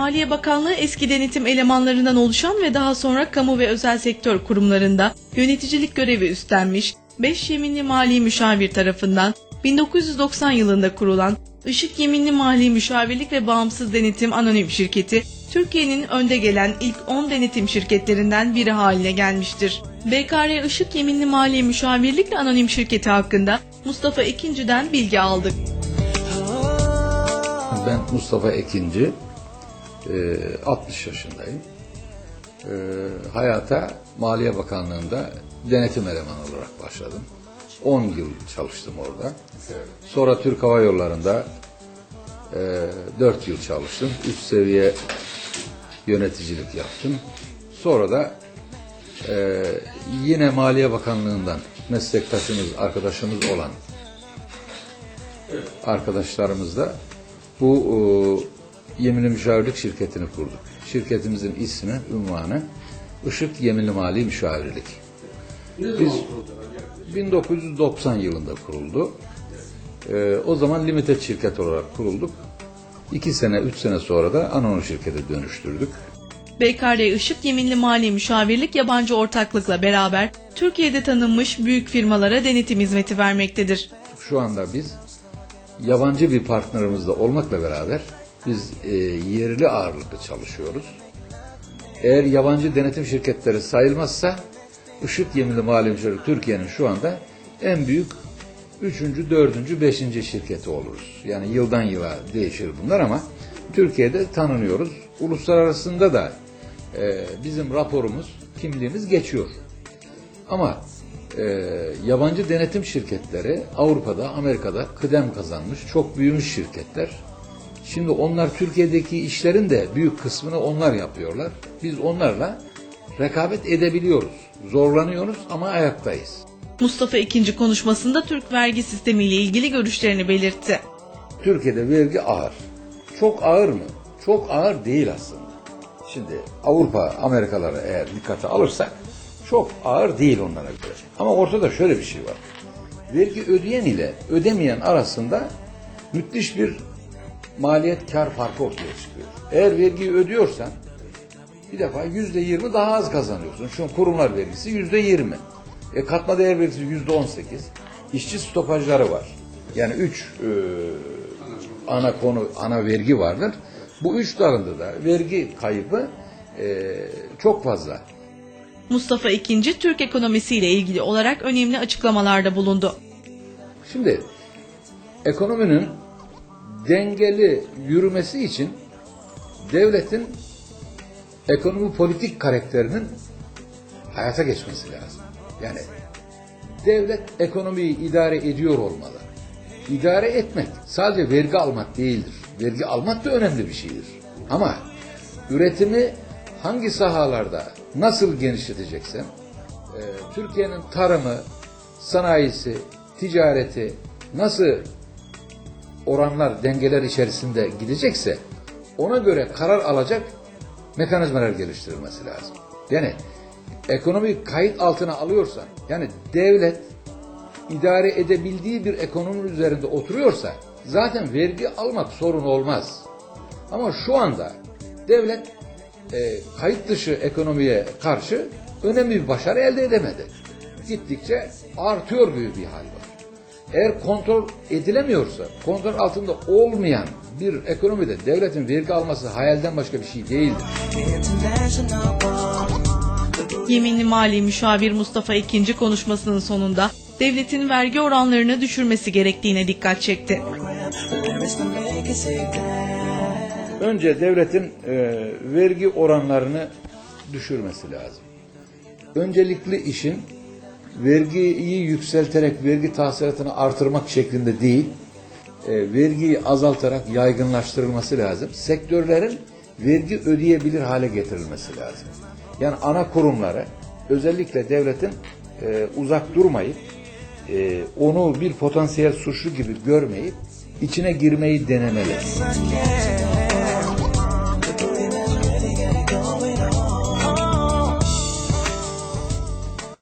Maliye Bakanlığı eski denetim elemanlarından oluşan ve daha sonra kamu ve özel sektör kurumlarında yöneticilik görevi üstlenmiş 5 yeminli mali müşavir tarafından 1990 yılında kurulan Işık Yeminli Mali Müşavirlik ve Bağımsız Denetim Anonim Şirketi, Türkiye'nin önde gelen ilk 10 denetim şirketlerinden biri haline gelmiştir. BKR Işık Yeminli Mali Müşavirlik ve Anonim Şirketi hakkında Mustafa İkinci'den bilgi aldık. Ben Mustafa Ekinci, e, 60 yaşındayım. E, Hayata Maliye Bakanlığı'nda denetim elemanı olarak başladım. 10 yıl çalıştım orada. Sonra Türk Hava Yolları'nda 4 yıl çalıştım. Üst seviye yöneticilik yaptım. Sonra da e, yine Maliye Bakanlığı'ndan meslektaşımız, arkadaşımız olan arkadaşlarımızla bu e, yeminli müşavirlik şirketini kurduk. Şirketimizin ismi, ünvanı Işık Yeminli Mali Müşavirlik. Biz 1990 yılında kuruldu. E, o zaman limited şirket olarak kurulduk. İki sene, üç sene sonra da anonim şirkete dönüştürdük. BKR Işık Yeminli Mali Müşavirlik yabancı ortaklıkla beraber Türkiye'de tanınmış büyük firmalara denetim hizmeti vermektedir. Şu anda biz yabancı bir partnerimizle olmakla beraber biz e, yerli ağırlıklı çalışıyoruz. Eğer yabancı denetim şirketleri sayılmazsa Işık Yeminli Mali Müşavirlik Türkiye'nin şu anda en büyük üçüncü, dördüncü, beşinci şirketi oluruz. Yani yıldan yıla değişir bunlar ama Türkiye'de tanınıyoruz. Uluslararasında da e, bizim raporumuz, kimliğimiz geçiyor. Ama e, yabancı denetim şirketleri Avrupa'da, Amerika'da kıdem kazanmış, çok büyümüş şirketler. Şimdi onlar Türkiye'deki işlerin de büyük kısmını onlar yapıyorlar. Biz onlarla rekabet edebiliyoruz. Zorlanıyoruz ama ayaktayız. Mustafa II konuşmasında Türk vergi sistemiyle ilgili görüşlerini belirtti. Türkiye'de vergi ağır. Çok ağır mı? Çok ağır değil aslında. Şimdi Avrupa, Amerikaları eğer dikkate alırsak çok ağır değil onlara göre. Ama ortada şöyle bir şey var. Vergi ödeyen ile ödemeyen arasında müthiş bir maliyet kar farkı ortaya çıkıyor. Eğer vergiyi ödüyorsan bir defa yüzde yirmi daha az kazanıyorsun. Şu kurumlar vergisi yüzde yirmi. E, katma değer vergisi yüzde on sekiz. İşçi stopajları var. Yani üç e, ana konu, ana vergi vardır. Bu üç dalında da vergi kaybı e, çok fazla. Mustafa II Türk ekonomisiyle ilgili olarak önemli açıklamalarda bulundu. Şimdi ekonominin dengeli yürümesi için devletin ekonomi politik karakterinin hayata geçmesi lazım. Yani devlet ekonomiyi idare ediyor olmalı. İdare etmek sadece vergi almak değildir. Vergi almak da önemli bir şeydir. Ama üretimi hangi sahalarda nasıl genişleteceksen, e, Türkiye'nin tarımı, sanayisi, ticareti nasıl oranlar, dengeler içerisinde gidecekse ona göre karar alacak mekanizmalar geliştirilmesi lazım. Yani ekonomi kayıt altına alıyorsa, yani devlet idare edebildiği bir ekonominin üzerinde oturuyorsa zaten vergi almak sorun olmaz. Ama şu anda devlet e, kayıt dışı ekonomiye karşı önemli bir başarı elde edemedi. Gittikçe artıyor gibi bir hal var. Eğer kontrol edilemiyorsa, kontrol altında olmayan bir ekonomide devletin vergi alması hayalden başka bir şey değildir. Yeminli Mali Müşavir Mustafa II konuşmasının sonunda devletin vergi oranlarını düşürmesi gerektiğine dikkat çekti. Önce devletin e, vergi oranlarını düşürmesi lazım. Öncelikli işin vergiyi yükselterek vergi tahsilatını artırmak şeklinde değil, e, vergiyi azaltarak yaygınlaştırılması lazım. Sektörlerin vergi ödeyebilir hale getirilmesi lazım. Yani ana kurumları özellikle devletin e, uzak durmayıp e, onu bir potansiyel suçlu gibi görmeyip içine girmeyi denemeli.